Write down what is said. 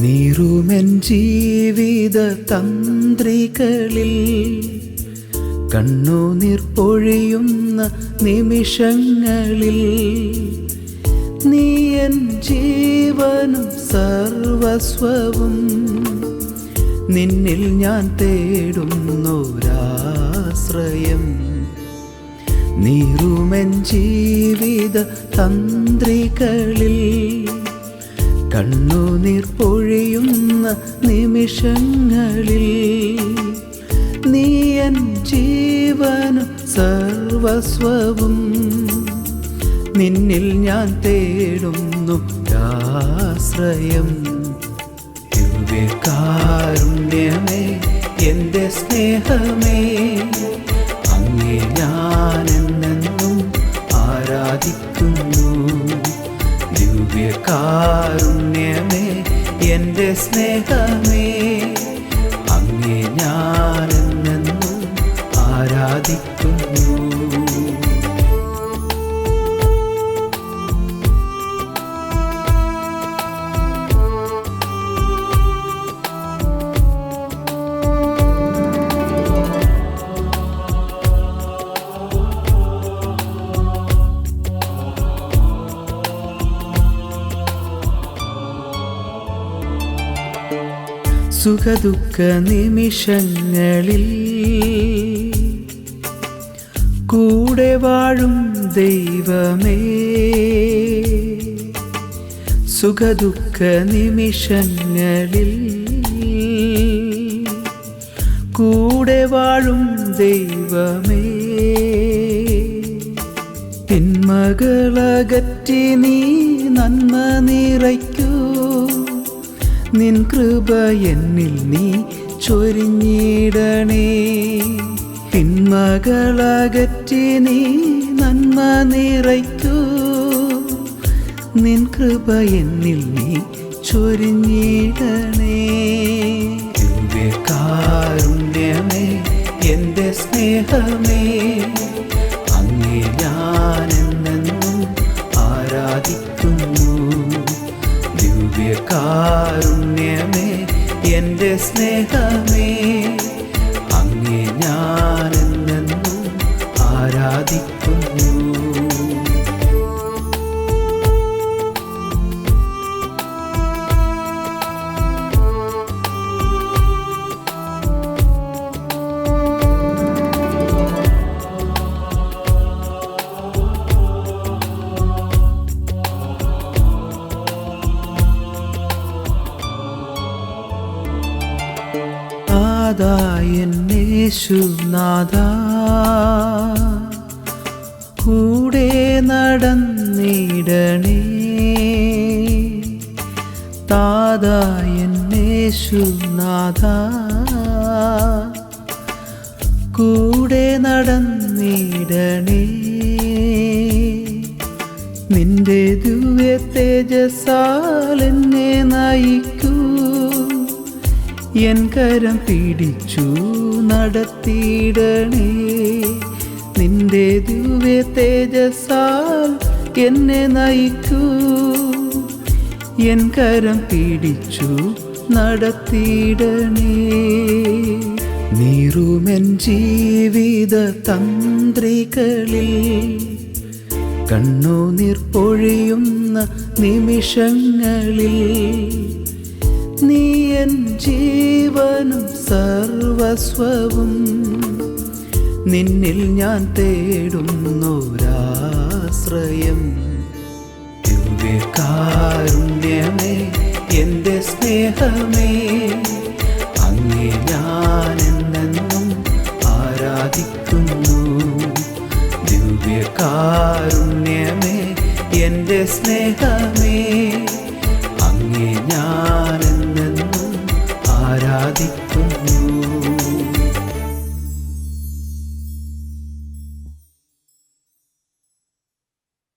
നീറുമെൻ ജീവിത തന്ത്രികളിൽ കണ്ണുനീർ പൊഴിയുന്ന നിമിഷങ്ങളിൽ നീ എൻ ജീവനും സർവസ്വവും നിന്നിൽ ഞാൻ തേടുന്നൊരാശ്രയം നീറുമെൻ ജീവിത തന്ത്രികളിൽ കണ്ണുനീർ പൊഴിയുന്ന നിമിഷങ്ങളിൽ നീയൻ ജീവനും സർവസ്വവും. നിന്നിൽ ഞാൻ തേടുന്നു ആശ്രയം കാരുണ്യമേ എന്റെ സ്നേഹമേ അങ്ങേ ഞാൻ എന്നെന്നും ആരാധിക്കുന്നു. ദിവ്യകാരുണ്യമേ എന്റെ സ്നേഹമേ. സുഖദുഃഖ നിമിഷങ്ങളിൽ കൂടെ വാഴും ദൈവമേ. സുഖദുഃഖ നിമിഷങ്ങളിൽ കൂടെ വാഴും ദൈവമേ. തിന്മകളകറ്റി നീ നന്മ നിറയ്ക്കൂ. നിൻ കൃപ എന്നിൽ നീ ചൊരിഞ്ഞിടണേ. തിന്മകളകറ്റി നീ നന്മ നിറയ്ക്കൂ. നിൻ കൃപ എന്നിൽ നീ ചൊരിഞ്ഞിടണേ. കാരുണ്യമേ എന്റെ സ്നേഹമേ. ദിവ്യകാരുണ്യമേ എന്റെ സ്നേഹമേ. യേശുനാഥ കൂടെ നടന്നിടണേ. താതായന്നേശുനാഥ കൂടെ നടന്നിടണേ. നിന്റെ ദിവ്യ തേജസാൽ എന്നെ എൻ കരം പിടിച്ചു നടത്തിയിടണേ. നിന്റെ ദിവ്യ തേജസാൽ എന്നെ നയിക്കൂ. എൻ കരം പിടിച്ചു നടത്തിയിടണേ. നീറുമെൻ ജീവിത തന്ത്രികളിൽ കണ്ണുനീർ പൊഴിയുന്ന നിമിഷങ്ങളിൽ എൻ ജീവനും സർവസ്വവും. നിന്നിൽ ഞാൻ തേടുന്നൊരാശ്രയം. കാരുണ്യമേ എന്റെ സ്നേഹമേ അങ്ങേ ഞാൻ എന്നെന്നും ആരാധിക്കുന്നു. ദിവ്യകാരുണ്യമേ എന്റെ സ്നേഹമേ ആരാധിക്കുന്നു?